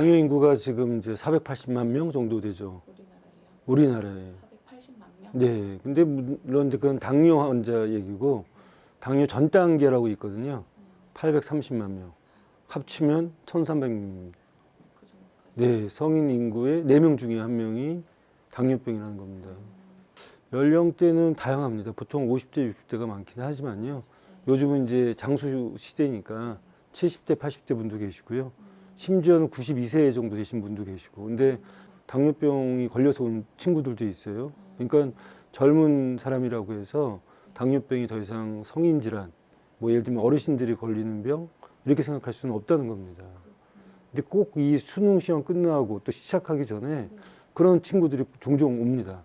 당뇨 인구가 지금 이제 480만 명 정도 되죠. 우리나라에요. 우리나라에. 480만 명. 네. 근데 물론 이제 그건 당뇨 환자 얘기고 당뇨 전 단계라고 있거든요. 830만 명. 합치면 1,300명. 그 정도까지. 네, 성인 인구의 4명 중에 한 명이 당뇨병이라는 겁니다. 연령대는 다양합니다. 보통 50대, 60대가 많긴 하지만요. 요즘은 이제 장수 시대니까 70대, 80대 분도 계시고요. 심지어는 92세 정도 되신 분도 계시고. 근데 당뇨병이 걸려서 온 친구들도 있어요. 그러니까 젊은 사람이라고 해서 당뇨병이 더 이상 성인 질환, 뭐 예를 들면 어르신들이 걸리는 병 이렇게 생각할 수는 없다는 겁니다. 근데 꼭 이 수능 시험 끝나고 또 시작하기 전에 그런 친구들이 종종 옵니다.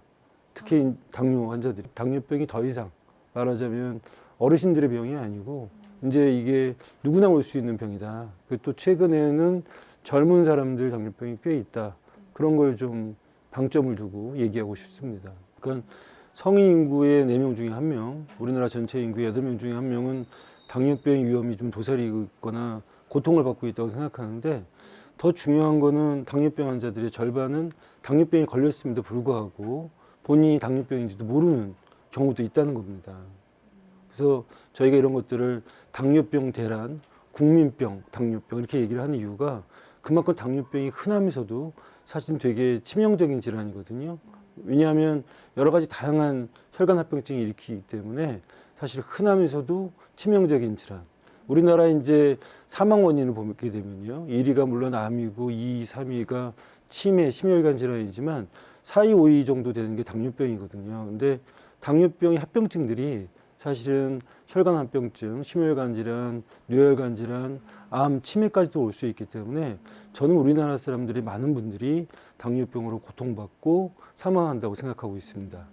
특히 당뇨 환자들이 당뇨병이 더 이상 말하자면 어르신들의 병이 아니고 이제 이게 누구나 올 수 있는 병이다. 그또 최근에는 젊은 사람들 당뇨병이 꽤 있다. 그런 걸 좀 방점을 두고 얘기하고 싶습니다. 그러니까 성인 인구의 4명 중에 1명, 우리나라 전체 인구의 8명 중에 1명은 당뇨병 위험이 좀 도사리고 있거나 고통을 받고 있다고 생각하는데 더 중요한 거는 당뇨병 환자들의 절반은 당뇨병에 걸렸음에도 불구하고 본인이 당뇨병인지도 모르는 경우도 있다는 겁니다. 그래서 저희가 이런 것들을 당뇨병 대란, 국민병, 당뇨병 이렇게 얘기를 하는 이유가 그만큼 당뇨병이 흔하면서도 사실 되게 치명적인 질환이거든요. 왜냐하면 여러 가지 다양한 혈관 합병증이 일으키기 때문에 사실 흔하면서도 치명적인 질환. 우리나라 이제 사망 원인을 보게 되면요. 1위가 물론 암이고 2위, 3위가 치매, 심혈관 질환이지만 4위, 5위 정도 되는 게 당뇨병이거든요. 근데 당뇨병의 합병증들이 사실은 혈관 합병증, 심혈관 질환, 뇌혈관 질환, 암, 치매까지도 올 수 있기 때문에 저는 우리나라 사람들이 많은 분들이 당뇨병으로 고통받고 사망한다고 생각하고 있습니다.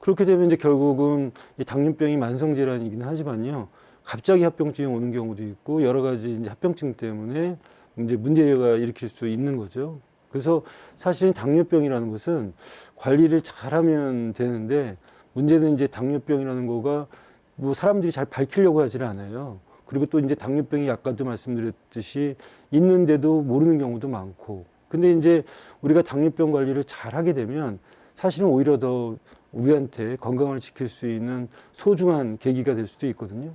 그렇게 되면 이제 결국은 이 당뇨병이 만성 질환이긴 하지만요. 갑자기 합병증이 오는 경우도 있고 여러 가지 이제 합병증 때문에 이제 문제가 일으킬 수 있는 거죠. 그래서 사실 당뇨병이라는 것은 관리를 잘하면 되는데 문제는 이제 당뇨병이라는 거가 뭐 사람들이 잘 밝히려고 하지는 않아요. 그리고 또 이제 당뇨병이 아까도 말씀드렸듯이 있는데도 모르는 경우도 많고. 근데 이제 우리가 당뇨병 관리를 잘 하게 되면 사실은 오히려 더 우리한테 건강을 지킬 수 있는 소중한 계기가 될 수도 있거든요.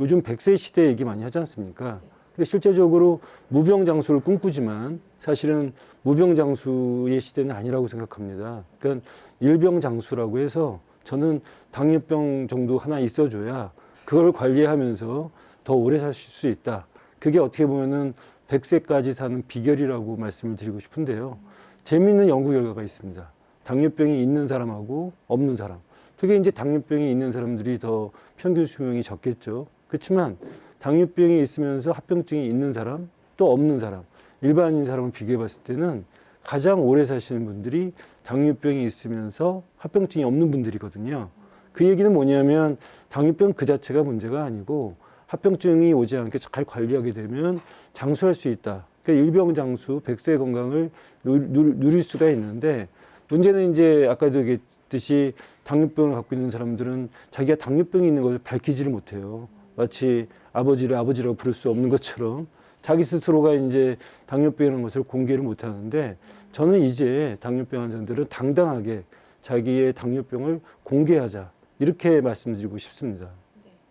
요즘 100세 시대 얘기 많이 하지 않습니까? 근데 실제적으로 무병장수를 꿈꾸지만 사실은 무병장수의 시대는 아니라고 생각합니다. 그러니까 일병장수라고 해서 저는 당뇨병 정도 하나 있어줘야 그걸 관리하면서 더 오래 사실 수 있다. 그게 어떻게 보면은 100세까지 사는 비결이라고 말씀을 드리고 싶은데요. 재미있는 연구 결과가 있습니다. 당뇨병이 있는 사람하고 없는 사람. 되게 이제 당뇨병이 있는 사람들이 더 평균 수명이 적겠죠. 그렇지만 당뇨병이 있으면서 합병증이 있는 사람 또 없는 사람 일반인 사람을 비교해 봤을 때는 가장 오래 사시는 분들이 당뇨병이 있으면서 합병증이 없는 분들이거든요. 그 얘기는 뭐냐면 당뇨병 그 자체가 문제가 아니고 합병증이 오지 않게 잘 관리하게 되면 장수할 수 있다. 그러니까 일병 장수, 백세 건강을 누릴 수가 있는데 문제는 이제 아까도 얘기했듯이 당뇨병을 갖고 있는 사람들은 자기가 당뇨병이 있는 것을 밝히지를 못해요. 마치 아버지를 아버지라고 부를 수 없는 것처럼 자기 스스로가 이제 당뇨병이라는 것을 공개를 못 하는데 저는 이제 당뇨병 환자들은 당당하게 자기의 당뇨병을 공개하자 이렇게 말씀드리고 싶습니다.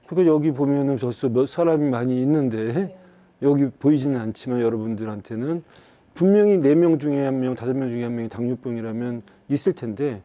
그러니까 여기 보면은 벌써 몇 사람이 많이 있는데 네. 여기 보이지는 않지만 여러분들한테는 분명히 네 명 중에 한 명, 다섯 명 중에 한 명이 당뇨병이라면 있을 텐데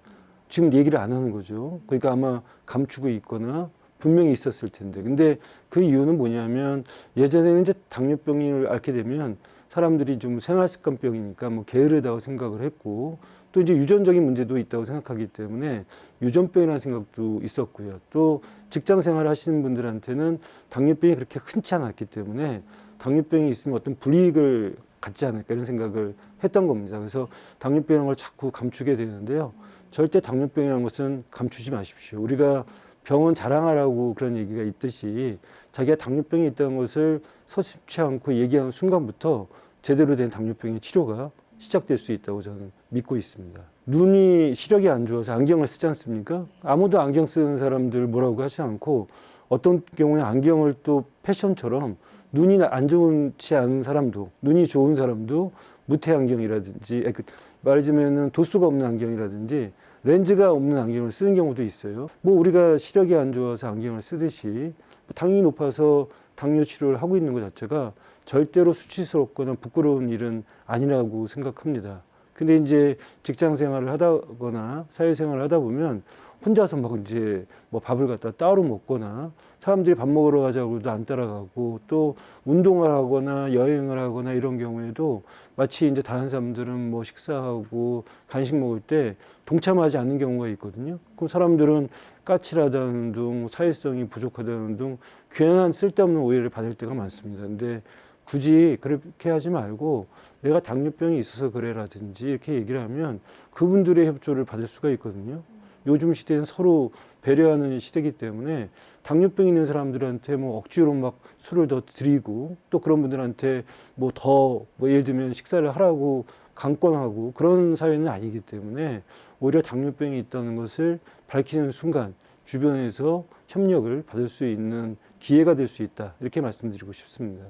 지금 얘기를 안 하는 거죠. 그러니까 아마 감추고 있거나 분명히 있었을 텐데. 근데 그 이유는 뭐냐면 예전에는 이제 당뇨병을 앓게 되면 사람들이 좀 생활습관병이니까 뭐 게으르다고 생각을 했고 또 이제 유전적인 문제도 있다고 생각하기 때문에 유전병이라는 생각도 있었고요. 또 직장 생활을 하시는 분들한테는 당뇨병이 그렇게 흔치 않았기 때문에 당뇨병이 있으면 어떤 불이익을 갖지 않을까 이런 생각을 했던 겁니다. 그래서 당뇨병이라는 걸 자꾸 감추게 되는데요. 절대 당뇨병이라는 것은 감추지 마십시오. 우리가 병원 자랑하라고 그런 얘기가 있듯이 자기가 당뇨병이 있다는 것을 서슴치 않고 얘기하는 순간부터 제대로 된 당뇨병의 치료가 시작될 수 있다고 저는 믿고 있습니다. 눈이 시력이 안 좋아서 안경을 쓰지 않습니까? 아무도 안경 쓰는 사람들 뭐라고 하지 않고 어떤 경우에 안경을 또 패션처럼 눈이 안 좋지 않은 사람도 눈이 좋은 사람도 무태 안경이라든지 에, 그, 말하자면은 도수가 없는 안경이라든지 렌즈가 없는 안경을 쓰는 경우도 있어요. 뭐 우리가 시력이 안 좋아서 안경을 쓰듯이 뭐 당이 높아서 당뇨 치료를 하고 있는 것 자체가 절대로 수치스럽거나 부끄러운 일은 아니라고 생각합니다. 근데 이제 직장 생활을 하다거나 사회 생활을 하다 보면 혼자서 막 이제 뭐 밥을 갖다 따로 먹거나 사람들이 밥 먹으러 가자고 해도 안 따라가고 또 운동을 하거나 여행을 하거나 이런 경우에도 마치 이제 다른 사람들은 뭐 식사하고 간식 먹을 때 동참하지 않는 경우가 있거든요. 그럼 사람들은 까칠하다는 둥, 사회성이 부족하다는 둥 괜한 쓸데없는 오해를 받을 때가 많습니다. 근데 굳이 그렇게 하지 말고 내가 당뇨병이 있어서 그래라든지 이렇게 얘기를 하면 그분들의 협조를 받을 수가 있거든요. 요즘 시대는 서로 배려하는 시대이기 때문에 당뇨병 있는 사람들한테 뭐 억지로 막 술을 더 드리고 또 그런 분들한테 뭐 더뭐 예를 들면 식사를 하라고 강권하고 그런 사회는 아니기 때문에 오히려 당뇨병이 있다는 것을 밝히는 순간 주변에서 협력을 받을 수 있는 기회가 될 수 있다 이렇게 말씀드리고 싶습니다.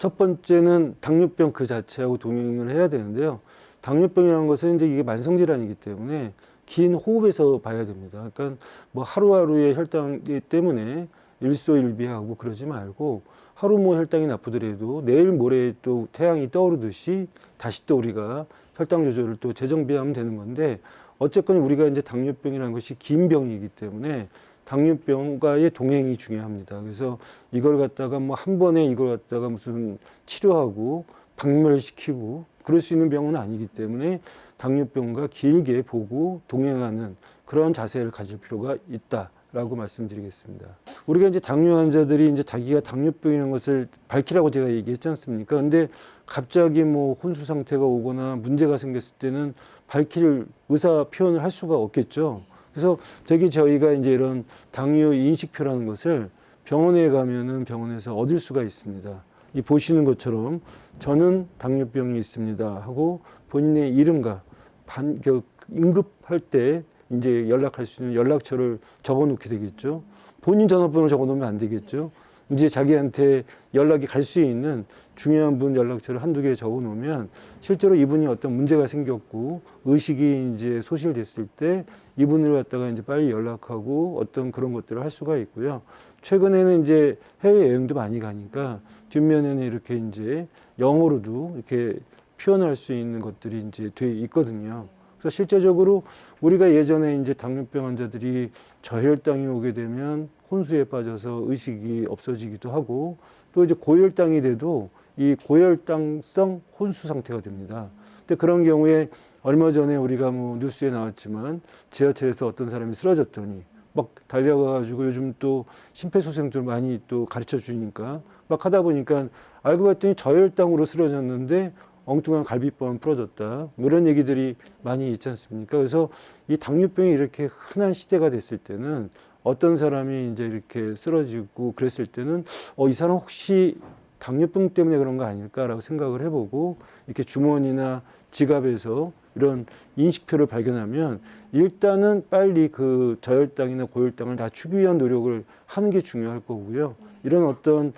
첫 번째는 당뇨병 그 자체하고 동행을 해야 되는데요. 당뇨병이라는 것은 이제 이게 만성 질환이기 때문에 긴 호흡에서 봐야 됩니다. 그러니까 뭐 하루하루의 혈당이 때문에 일소일비하고 그러지 말고 하루 뭐 혈당이 나쁘더라도 내일 모레 또 태양이 떠오르듯이 다시 또 우리가 혈당 조절을 또 재정비하면 되는 건데 어쨌건 우리가 이제 당뇨병이라는 것이 긴 병이기 때문에 당뇨병과의 동행이 중요합니다. 그래서 이걸 갖다가 뭐 한 번에 이걸 갖다가 무슨 치료하고 박멸시키고 그럴 수 있는 병은 아니기 때문에 당뇨병과 길게 보고 동행하는 그런 자세를 가질 필요가 있다 라고 말씀드리겠습니다. 우리가 이제 당뇨 환자들이 이제 자기가 당뇨병이라는 것을 밝히라고 제가 얘기했지 않습니까? 근데 갑자기 뭐 혼수 상태가 오거나 문제가 생겼을 때는 밝힐 의사 표현을 할 수가 없겠죠. 그래서 되게 저희가 이제 이런 당뇨 인식표라는 것을 병원에 가면은 병원에서 얻을 수가 있습니다. 이 보시는 것처럼 저는 당뇨병이 있습니다 하고 본인의 이름과 반, 그 응급할 때 이제 연락할 수 있는 연락처를 적어 놓게 되겠죠. 본인 전화번호 적어 놓으면 안 되겠죠. 이제 자기한테 연락이 갈 수 있는 중요한 분 연락처를 한두 개 적어 놓으면 실제로 이분이 어떤 문제가 생겼고 의식이 이제 소실됐을 때 이분을 갖다가 이제 빨리 연락하고 어떤 그런 것들을 할 수가 있고요. 최근에는 이제 해외 여행도 많이 가니까 뒷면에는 이렇게 이제 영어로도 이렇게 표현할 수 있는 것들이 이제 돼 있거든요. 그래서 실제적으로 우리가 예전에 이제 당뇨병 환자들이 저혈당이 오게 되면 혼수에 빠져서 의식이 없어지기도 하고 또 이제 고혈당이 돼도 이 고혈당성 혼수 상태가 됩니다. 근데 그런 경우에 얼마 전에 우리가 뭐 뉴스에 나왔지만 지하철에서 어떤 사람이 쓰러졌더니 막 달려가가지고 요즘 또 심폐소생술 많이 또 가르쳐 주니까 막 하다 보니까 알고 봤더니 저혈당으로 쓰러졌는데 엉뚱한 갈비뼈만 부러졌다. 뭐 이런 얘기들이 많이 있지 않습니까? 그래서 이 당뇨병이 이렇게 흔한 시대가 됐을 때는 어떤 사람이 이제 이렇게 쓰러지고 그랬을 때는 어, 이 사람 혹시 당뇨병 때문에 그런 거 아닐까라고 생각을 해보고 이렇게 주머니나 지갑에서 이런 인식표를 발견하면 일단은 빨리 그 저혈당이나 고혈당을 낮추기 위한 노력을 하는 게 중요할 거고요. 이런 어떤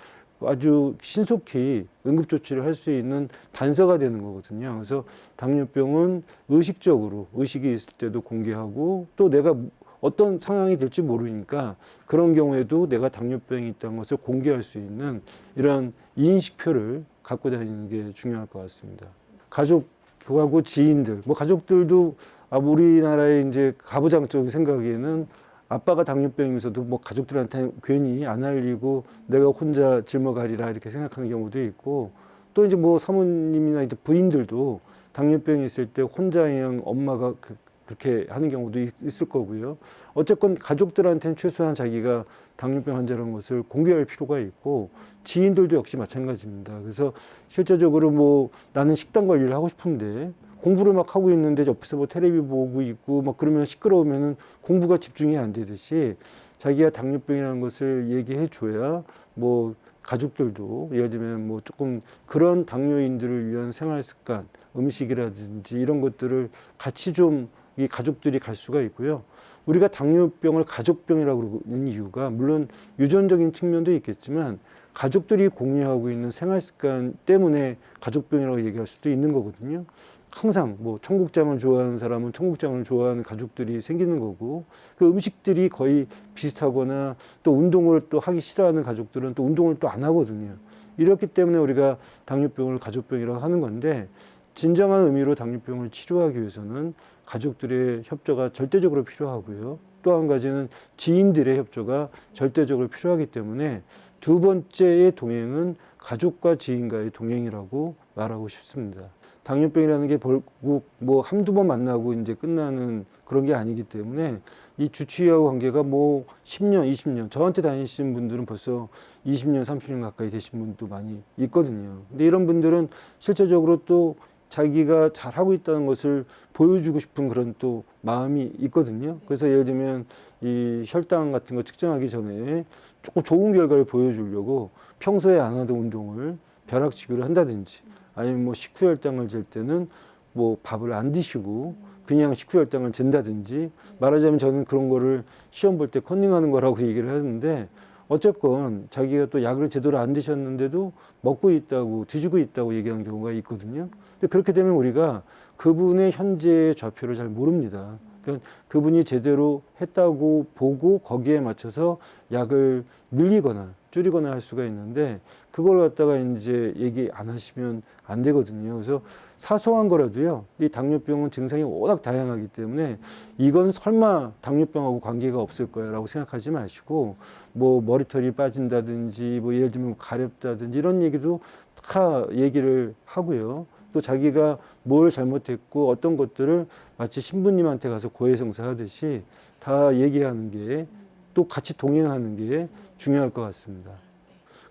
아주 신속히 응급조치를 할 수 있는 단서가 되는 거거든요. 그래서 당뇨병은 의식적으로 의식이 있을 때도 공개하고 또 내가 어떤 상황이 될지 모르니까 그런 경우에도 내가 당뇨병이 있다는 것을 공개할 수 있는 이런 인식표를 갖고 다니는 게 중요할 것 같습니다. 가족하고 지인들, 뭐 가족들도 아, 우리나라의 이제 가부장적인 생각에는 아빠가 당뇨병이면서도 뭐 가족들한테 괜히 안 알리고 내가 혼자 짊어가리라 이렇게 생각하는 경우도 있고 또 이제 뭐 사모님이나 이제 부인들도 당뇨병이 있을 때 혼자 그냥 엄마가 그, 그렇게 하는 경우도 있, 있을 거고요. 어쨌건 가족들한테는 최소한 자기가 당뇨병 환자라는 것을 공개할 필요가 있고 지인들도 역시 마찬가지입니다. 그래서 실제적으로 뭐 나는 식단 관리를 하고 싶은데 공부를 막 하고 있는데 옆에서 뭐 테레비 보고 있고 막 그러면 시끄러우면은 공부가 집중이 안 되듯이 자기가 당뇨병이라는 것을 얘기해 줘야 뭐 가족들도 예를 들면 뭐 조금 그런 당뇨인들을 위한 생활 습관, 음식이라든지 이런 것들을 같이 좀 이 가족들이 갈 수가 있고요. 우리가 당뇨병을 가족병이라고 그러는 이유가 물론 유전적인 측면도 있겠지만 가족들이 공유하고 있는 생활 습관 때문에 가족병이라고 얘기할 수도 있는 거거든요. 항상 뭐 청국장을 좋아하는 사람은 청국장을 좋아하는 가족들이 생기는 거고 그 음식들이 거의 비슷하거나 또 운동을 또 하기 싫어하는 가족들은 또 운동을 또 안 하거든요. 이렇기 때문에 우리가 당뇨병을 가족병이라고 하는 건데 진정한 의미로 당뇨병을 치료하기 위해서는 가족들의 협조가 절대적으로 필요하고요. 또 한 가지는 지인들의 협조가 절대적으로 필요하기 때문에 두 번째의 동행은 가족과 지인과의 동행이라고 말하고 싶습니다. 당뇨병이라는 게 결국 뭐 한두 번 만나고 이제 끝나는 그런 게 아니기 때문에 이 주치의하고 관계가 뭐 10년, 20년, 저한테 다니시는 분들은 벌써 20년, 30년 가까이 되신 분도 많이 있거든요. 근데 이런 분들은 실제적으로 또 자기가 잘하고 있다는 것을 보여주고 싶은 그런 또 마음이 있거든요. 그래서 예를 들면 이 혈당 같은 거 측정하기 전에 조금 좋은 결과를 보여주려고 평소에 안 하던 운동을 벼락치기를 한다든지 아니면 뭐 식후 혈당을 잴 때는 뭐 밥을 안 드시고 그냥 식후 혈당을 잰다든지 말하자면 저는 그런 거를 시험 볼 때 컨닝하는 거라고 얘기를 하는데 어쨌건 자기가 또 약을 제대로 안 드셨는데도 먹고 있다고 드시고 있다고 얘기하는 경우가 있거든요. 근데 그렇게 되면 우리가 그분의 현재의 좌표를 잘 모릅니다. 그러니까 그분이 제대로 했다고 보고 거기에 맞춰서 약을 늘리거나 줄이거나 할 수가 있는데 그걸 갖다가 이제 얘기 안 하시면 안 되거든요. 그래서 사소한 거라도요. 이 당뇨병은 증상이 워낙 다양하기 때문에 이건 설마 당뇨병하고 관계가 없을 거야라고 생각하지 마시고 뭐 머리털이 빠진다든지 뭐 예를 들면 가렵다든지 이런 얘기도 다 얘기를 하고요. 또 자기가 뭘 잘못했고 어떤 것들을 마치 신부님한테 가서 고해성사 하듯이 다 얘기하는 게 또 같이 동행하는 게 중요할 것 같습니다.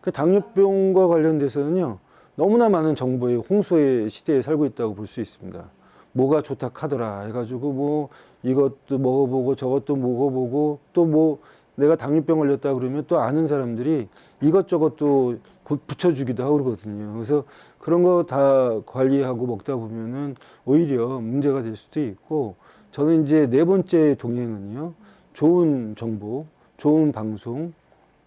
그 당뇨병과 관련돼서는요 너무나 많은 정보의 홍수의 시대에 살고 있다고 볼 수 있습니다. 뭐가 좋다 카더라 해가지고 뭐 이것도 먹어보고 저것도 먹어보고 또 뭐 내가 당뇨병 걸렸다 그러면 또 아는 사람들이 이것저것 또 부- 붙여주기도 하고 그러거든요. 그래서 그런 거 다 관리하고 먹다 보면은 오히려 문제가 될 수도 있고 저는 이제 네 번째 동행은요 좋은 정보, 좋은 방송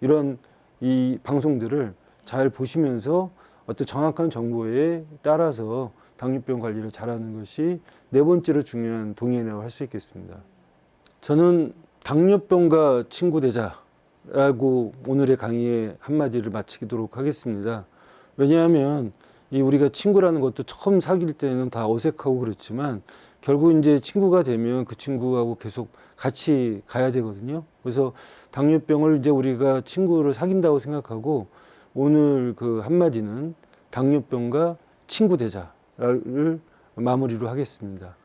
이런 이 방송들을 잘 보시면서 어떤 정확한 정보에 따라서 당뇨병 관리를 잘하는 것이 네 번째로 중요한 동행이라고 할 수 있겠습니다. 저는 당뇨병과 친구 되자라고 오늘의 강의의 한마디를 마치도록 하겠습니다. 왜냐하면 이 우리가 친구라는 것도 처음 사귈 때는 다 어색하고 그렇지만 결국 이제 친구가 되면 그 친구하고 계속 같이 가야 되거든요. 그래서 당뇨병을 이제 우리가 친구를 사귄다고 생각하고 오늘 그 한마디는 당뇨병과 친구 되자를 마무리로 하겠습니다.